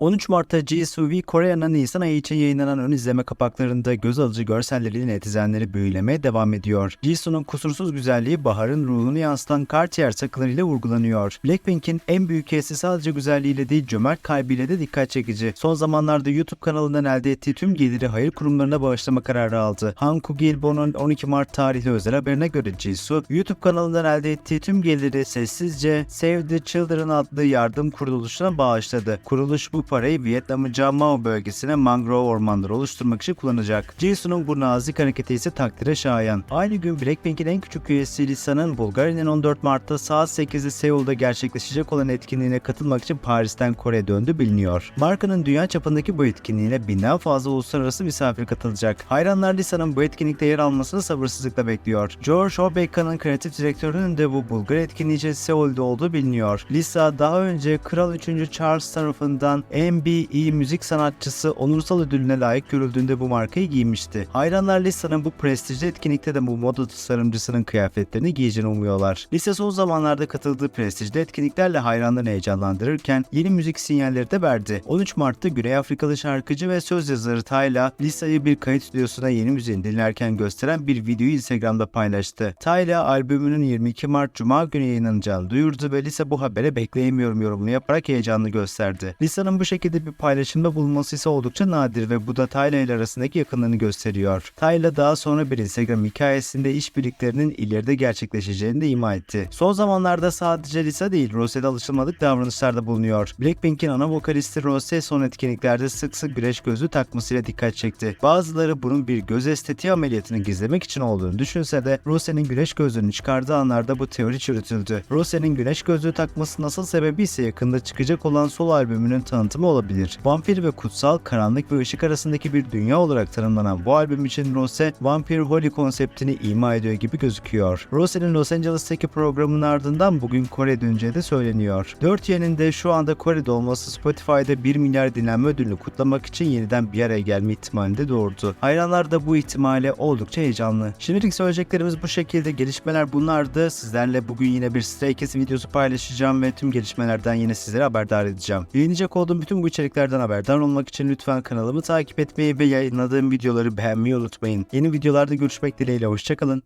13 Mart'ta Jisoo V Kore'nin Nisan ayı için yayınlanan ön izleme kapaklarında göz alıcı görselleriyle netizenleri büyülemeye devam ediyor. Jisoo'nun kusursuz güzelliği baharın ruhunu yansıtan Cartier takılarıyla vurgulanıyor. Blackpink'in en büyük hesi sadece güzelliğiyle değil cömert kalbiyle de dikkat çekici. Son zamanlarda YouTube kanalından elde ettiği tüm geliri hayır kurumlarına bağışlama kararı aldı. Hanku Gilbo'nun 12 Mart tarihli özel haberine göre Jisoo, YouTube kanalından elde ettiği tüm geliri sessizce Save the Children adlı yardım kuruluşuna bağışladı. Kuruluş bu parayı Vietnam'ın Jamao bölgesine mangrove ormanları oluşturmak için kullanacak. Jisoo'nun bu nazik hareketi ise takdire şayan. Aynı gün Blackpink'in en küçük üyesi Lisa'nın Bulgarya'nın 14 Mart'ta saat 8'de Seul'da gerçekleşecek olan etkinliğine katılmak için Paris'ten Kore'ye döndü biliniyor. Markanın dünya çapındaki bu etkinliğine binden fazla uluslararası misafir katılacak. Hayranlar Lisa'nın bu etkinlikte yer almasını sabırsızlıkla bekliyor. George Obeka'nın kreatif direktörünün de bu Bulgar etkinliği için Seul'de olduğu biliniyor. Lisa daha önce Kral 3. Charles tarafından MBE müzik sanatçısı onursal ödülüne layık görüldüğünde bu markayı giymişti. Hayranlar Lisa'nın bu prestijli etkinlikte de bu moda tasarımcısının kıyafetlerini giyeceğini umuyorlar. Lisa son zamanlarda katıldığı prestijli etkinliklerle hayranlarını heyecanlandırırken yeni müzik sinyalleri de verdi. 13 Mart'ta Güney Afrikalı şarkıcı ve söz yazarı Tyla, Lisa'yı bir kayıt stüdyosuna yeni müziğini dinlerken gösteren bir videoyu Instagram'da paylaştı. Tyla albümünün 22 Mart Cuma günü yayınlanacağını duyurdu ve Lisa bu habere bekleyemiyorum yorumunu yaparak heyecanını gösterdi. Lisa'nın bu şekilde bir paylaşımda bulunması ise oldukça nadir ve bu da Tyla ile arasındaki yakınlığını gösteriyor. Tyla daha sonra bir Instagram hikayesinde işbirliklerinin ileride gerçekleşeceğini de ima etti. Son zamanlarda sadece Lisa değil Rose'de alışılmadık davranışlarda bulunuyor. Blackpink'in ana vokalisti Rose son etkinliklerde sık sık güneş gözlüğü takmasıyla dikkat çekti. Bazıları bunun bir göz estetiği ameliyatını gizlemek için olduğunu düşünse de Rose'nin güneş gözlüğünü çıkardığı anlarda bu teori çürütüldü. Rose'nin güneş gözlüğü takmasının asıl sebebi ise yakında çıkacak olan solo albümünün tanıtımı olabilir. Vampir ve kutsal, karanlık ve ışık arasındaki bir dünya olarak tanımlanan bu albüm için Rose, Vampir Holy konseptini ima ediyor gibi gözüküyor. Rose'nin Los Angeles'taki programının ardından bugün Kore döneceği de söyleniyor. 4 yeninde şu anda Kore'de olması Spotify'da 1 milyar dinlenme ödülünü kutlamak için yeniden bir araya gelme ihtimalini de doğurdu. Hayranlar da bu ihtimale oldukça heyecanlı. Şimdilik söyleyeceklerimiz bu şekilde. Gelişmeler bunlardı. Sizlerle bugün yine bir Stray Kids videosu paylaşacağım ve tüm gelişmelerden yine sizlere haberdar edeceğim. Yayınlayacak olduğum bütün bu içeriklerden haberdar olmak için lütfen kanalımı takip etmeyi ve yayınladığım videoları beğenmeyi unutmayın. Yeni videolarda görüşmek dileğiyle. Hoşçakalın.